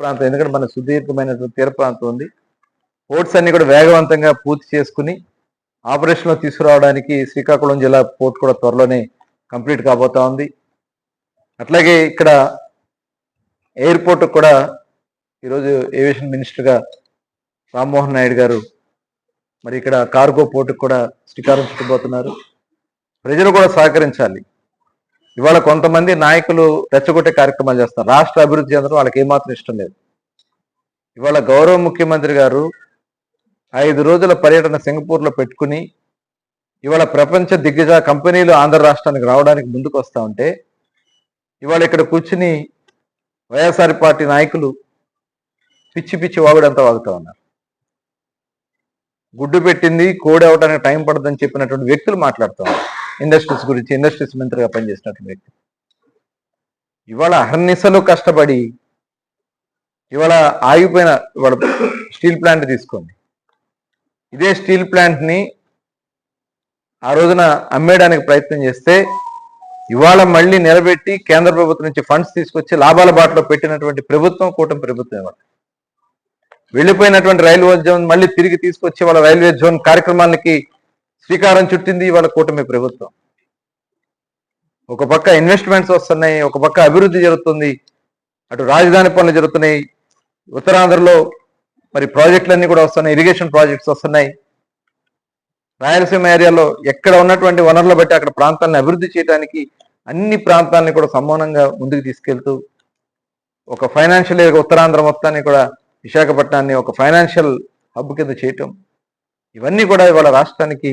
ప్రాంతం. ఎందుకంటే మన సుదీర్ఘమైనటువంటి తీర ప్రాంతం ఉంది. పోర్ట్స్ అన్ని కూడా వేగవంతంగా పూర్తి చేసుకుని ఆపరేషన్లో తీసుకురావడానికి శ్రీకాకుళం జిల్లా పోర్ట్ కూడా త్వరలోనే కంప్లీట్ కాబోతా ఉంది. అట్లాగే ఇక్కడ ఎయిర్పోర్ట్ కూడా ఈరోజు ఏవియేషన్ మినిస్టర్గా రామ్మోహన్ నాయుడు గారు మరి ఇక్కడ కార్గో పోర్టుకు కూడా శ్రీకారం చుట్టబోతున్నారు. ప్రజలు కూడా సహకరించాలి. ఇవాళ కొంతమంది నాయకులు రెచ్చగొట్టే కార్యక్రమాలు చేస్తారు రాష్ట్ర అభివృద్ధి చెందడం వాళ్ళకి ఏమాత్రం ఇష్టం లేదు. ఇవాళ గౌరవ ముఖ్యమంత్రి గారు ఐదు రోజుల పర్యటన సింగపూర్లో పెట్టుకుని ఇవాళ ప్రపంచ దిగ్గజ కంపెనీలు ఆంధ్ర రాష్ట్రానికి రావడానికి ముందుకు వస్తూ ఉంటే ఇవాళ ఇక్కడ కూర్చుని వైఎస్ఆర్ పార్టీ నాయకులు పిచ్చి పిచ్చి వాగుడంతా వాగుతూ ఉన్నారు. గుడ్డు పెట్టింది కోడి అవడానికి టైం పడుతుందని చెప్పినటువంటి వ్యక్తులు మాట్లాడుతూ ఉన్నారు. ఇండస్ట్రీస్ గురించి ఇండస్ట్రీస్ మంత్రిగా పనిచేసినటువంటి వ్యక్తి. ఇవాళ అహర్నిశలు కష్టపడి ఇవాళ ఆగిపోయిన ఇవాళ స్టీల్ ప్లాంట్ తీసుకోండి. ఇదే స్టీల్ ప్లాంట్ని ఆ రోజున అమ్మేయడానికి ప్రయత్నం చేస్తే ఇవాళ మళ్ళీ నిలబెట్టి కేంద్ర ప్రభుత్వం నుంచి ఫండ్స్ తీసుకొచ్చి లాభాల బాటలో పెట్టినటువంటి ప్రభుత్వం కూటమి ప్రభుత్వం ఇవాళ. వెళ్ళిపోయినటువంటి రైల్వే జోన్ మళ్ళీ తిరిగి తీసుకొచ్చి వాళ్ళ రైల్వే జోన్ కార్యక్రమాలకి శ్రీకారం చుట్టింది ఇవాళ కూటమి ప్రభుత్వం. ఒక పక్క ఇన్వెస్ట్మెంట్స్ వస్తున్నాయి ఒక పక్క అభివృద్ధి జరుగుతుంది అటు రాజధాని పనులు జరుగుతున్నాయి ఉత్తరాంధ్రలో మరి ప్రాజెక్టులన్నీ కూడా వస్తున్నాయి ఇరిగేషన్ ప్రాజెక్ట్స్ వస్తున్నాయి. రాయలసీమ ఏరియాలో ఎక్కడ ఉన్నటువంటి వనరులు బట్టి అక్కడ ప్రాంతాలను అభివృద్ధి చేయడానికి అన్ని ప్రాంతాలని కూడా సమానంగా ముందుకు తీసుకెళ్తూ ఒక ఫైనాన్షియల్ ఉత్తరాంధ్ర మొత్తాన్ని కూడా విశాఖపట్నాన్ని ఒక ఫైనాన్షియల్ హబ్ కింద చేయటం. ఇవన్నీ కూడా ఇవాళ రాష్ట్రానికి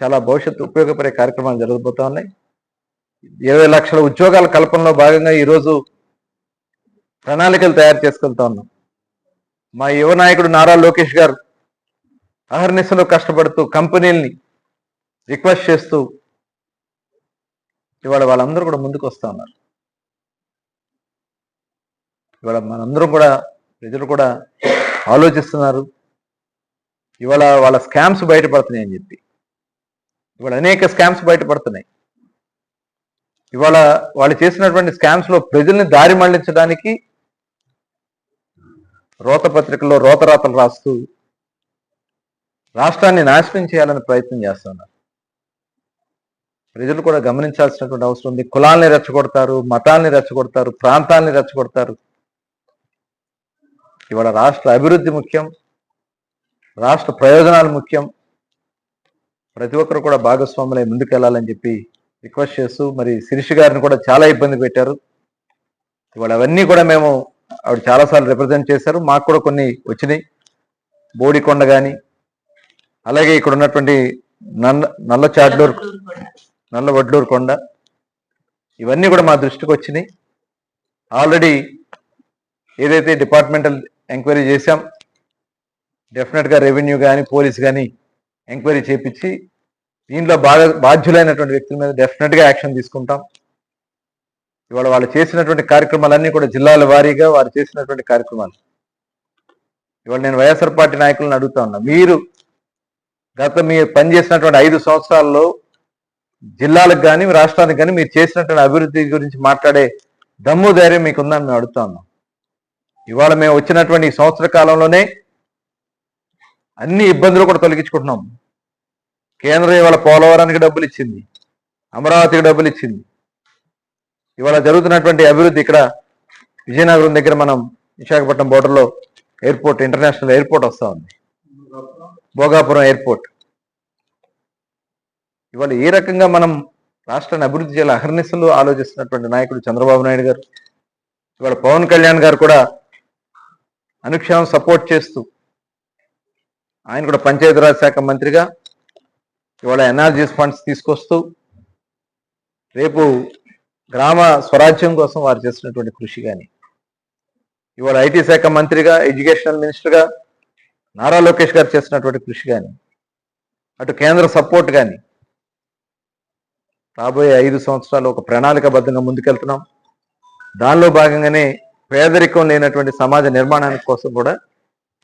చాలా భవిష్యత్తు ఉపయోగపడే కార్యక్రమాలు జరగబోతా ఉన్నాయి. ఇరవై లక్షల ఉద్యోగాల కల్పనలో భాగంగా ఈరోజు ప్రణాళికలు తయారు చేసుకెళ్తా ఉన్నాం. మా యువ నాయకుడు నారా లోకేష్ గారు అహర్నిశలో కష్టపడుతూ కంపెనీల్ని రిక్వెస్ట్ చేస్తూ ఇవాళ వాళ్ళందరూ కూడా ముందుకు వస్తూ ఉన్నారు. ఇవాళ మనందరం కూడా ప్రజలు కూడా ఆలోచిస్తున్నారు. ఇవాళ వాళ్ళ స్కామ్స్ బయటపడుతున్నాయి అని చెప్పి. ఇవాళ అనేక స్కామ్స్ బయటపడుతున్నాయి. ఇవాళ వాళ్ళు చేసినటువంటి స్కామ్స్లో ప్రజల్ని దారి మళ్ళించడానికి రోత పత్రికల్లో రోతరాతలు రాస్తూ రాష్ట్రాన్ని నాశనం చేయాలని ప్రయత్నం చేస్తున్నారు. ప్రజలు కూడా గమనించాల్సినటువంటి అవసరం ఉంది. కులాల్ని రెచ్చగొడతారు మతాల్ని రెచ్చగొడతారు ప్రాంతాల్ని రెచ్చగొడతారు. ఇవాళ రాష్ట్ర అభివృద్ధి ముఖ్యం రాష్ట్ర ప్రయోజనాలు ముఖ్యం. ప్రతి ఒక్కరు కూడా భాగస్వాములై ముందుకెళ్ళాలని చెప్పి రిక్వెస్ట్ చేస్తూ మరి శిరీష్ గారిని కూడా చాలా ఇబ్బంది పెట్టారు. ఇవాళ అవన్నీ కూడా మేము ఆవిడ చాలాసార్లు రిప్రజెంట్ చేశారు. మాకు కూడా కొన్ని వచ్చినాయి. బోడికొండ కానీ అలాగే ఇక్కడ ఉన్నటువంటి నల్ల నల్ల చాట్లూరు నల్ల వడ్లూరు కొండ ఇవన్నీ కూడా మా దృష్టికి వచ్చినాయి. ఆల్రెడీ ఏదైతే డిపార్ట్మెంటల్ ఎంక్వైరీ చేశాం డెఫినెట్గా రెవెన్యూ కానీ పోలీస్ కానీ ఎంక్వైరీ చేపించి దీంట్లో బాధ బాధ్యులైనటువంటి వ్యక్తుల మీద డెఫినెట్గా యాక్షన్ తీసుకుంటాం. ఇవాళ వాళ్ళు చేసినటువంటి కార్యక్రమాలన్నీ కూడా జిల్లాల వారీగా వారు చేసినటువంటి కార్యక్రమాలు. ఇవాళ నేను వైఎస్ఆర్ పార్టీ నాయకులను అడుగుతా ఉన్నా మీరు గత మీరు పనిచేసినటువంటి ఐదు సంవత్సరాల్లో జిల్లాలకు కానీ రాష్ట్రానికి కానీ మీరు చేసినటువంటి అభివృద్ధి గురించి మాట్లాడే దమ్ము ధైర్యం మీకుందని మేము అడుగుతా ఉన్నాం. ఇవాళ మేము వచ్చినటువంటి ఈ సంవత్సర కాలంలోనే అన్ని ఇబ్బందులు కూడా తొలగించుకుంటున్నాం. కేంద్రం ఇవాళ పోలవరానికి డబ్బులు ఇచ్చింది. అమరావతికి డబ్బులు ఇచ్చింది. ఇవాళ జరుగుతున్నటువంటి అభివృద్ధి ఇక్కడ విజయనగరం దగ్గర మనం విశాఖపట్నం బోర్డర్లో ఎయిర్పోర్ట్ ఇంటర్నేషనల్ ఎయిర్పోర్ట్ వస్తా ఉంది. భోగాపురం ఎయిర్పోర్ట్ ఇవాళ ఏ రకంగా మనం రాష్ట్రాన్ని అభివృద్ధి చేయాలి అహర్నిశలు ఆలోచిస్తున్నటువంటి నాయకుడు చంద్రబాబు నాయుడు గారు ఇవాళ పవన్ కళ్యాణ్ గారు కూడా అనుక్షణం సపోర్ట్ చేస్తూ ఆయన కూడా పంచాయతీరాజ్ శాఖ మంత్రిగా ఇవాళ ఎన్ఆర్జీఎస్ ఫండ్స్ తీసుకొస్తూ రేపు గ్రామ స్వరాజ్యం కోసం వారు చేసినటువంటి కృషి కానీ ఇవాళ ఐటీ శాఖ మంత్రిగా ఎడ్యుకేషనల్ మినిస్టర్గా నారా లోకేష్ గారు చేసినటువంటి కృషి కానీ అటు కేంద్ర సపోర్ట్ కానీ రాబోయే ఐదు సంవత్సరాలు ఒక ప్రణాళికబద్ధంగా ముందుకెళ్తున్నాం. దానిలో భాగంగానే పేదరికం లేనటువంటి సమాజ నిర్మాణానికి కోసం కూడా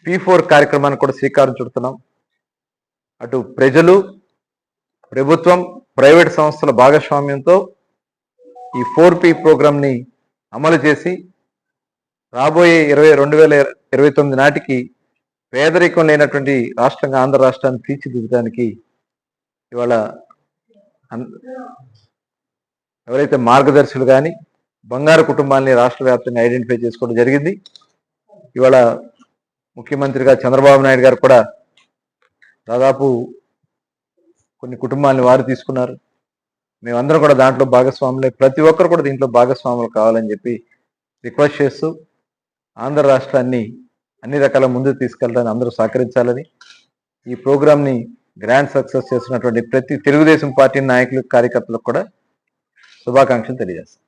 పీ ఫోర్ కార్యక్రమాన్ని కూడా శ్రీకారం చుడుతున్నాం. అటు ప్రజలు ప్రభుత్వం ప్రైవేట్ సంస్థల భాగస్వామ్యంతో ఈ ఫోర్ పి ప్రోగ్రామ్ని అమలు చేసి రాబోయే ఇరవై రెండు వేల ఇరవై తొమ్మిది నాటికి పేదరికం లేనటువంటి రాష్ట్రంగా ఆంధ్ర రాష్ట్రాన్ని తీర్చిదిద్దడానికి ఇవాళ అన్- ఎవరైతే మార్గదర్శులు కానీ బంగారు కుటుంబాన్ని రాష్ట్ర వ్యాప్తంగా ఐడెంటిఫై చేసుకోవడం జరిగింది. ఇవాళ ముఖ్యమంత్రిగా చంద్రబాబు నాయుడు గారు కూడా దాదాపు కొన్ని కుటుంబాలను వారు తీసుకున్నారు. మేమందరం కూడా దాంట్లో భాగస్వాములే. ప్రతి ఒక్కరు కూడా దీంట్లో భాగస్వాములు కావాలని చెప్పి రిక్వెస్ట్ చేస్తూ ఆంధ్ర రాష్ట్రాన్ని అన్ని రకాల ముందుకు తీసుకెళ్ళడానికి అందరూ సహకరించాలని ఈ ప్రోగ్రామ్ని గ్రాండ్ సక్సెస్ చేసినటువంటి ప్రతి తెలుగుదేశం పార్టీ నాయకులు కార్యకర్తలకు కూడా శుభాకాంక్షలు తెలియజేస్తాను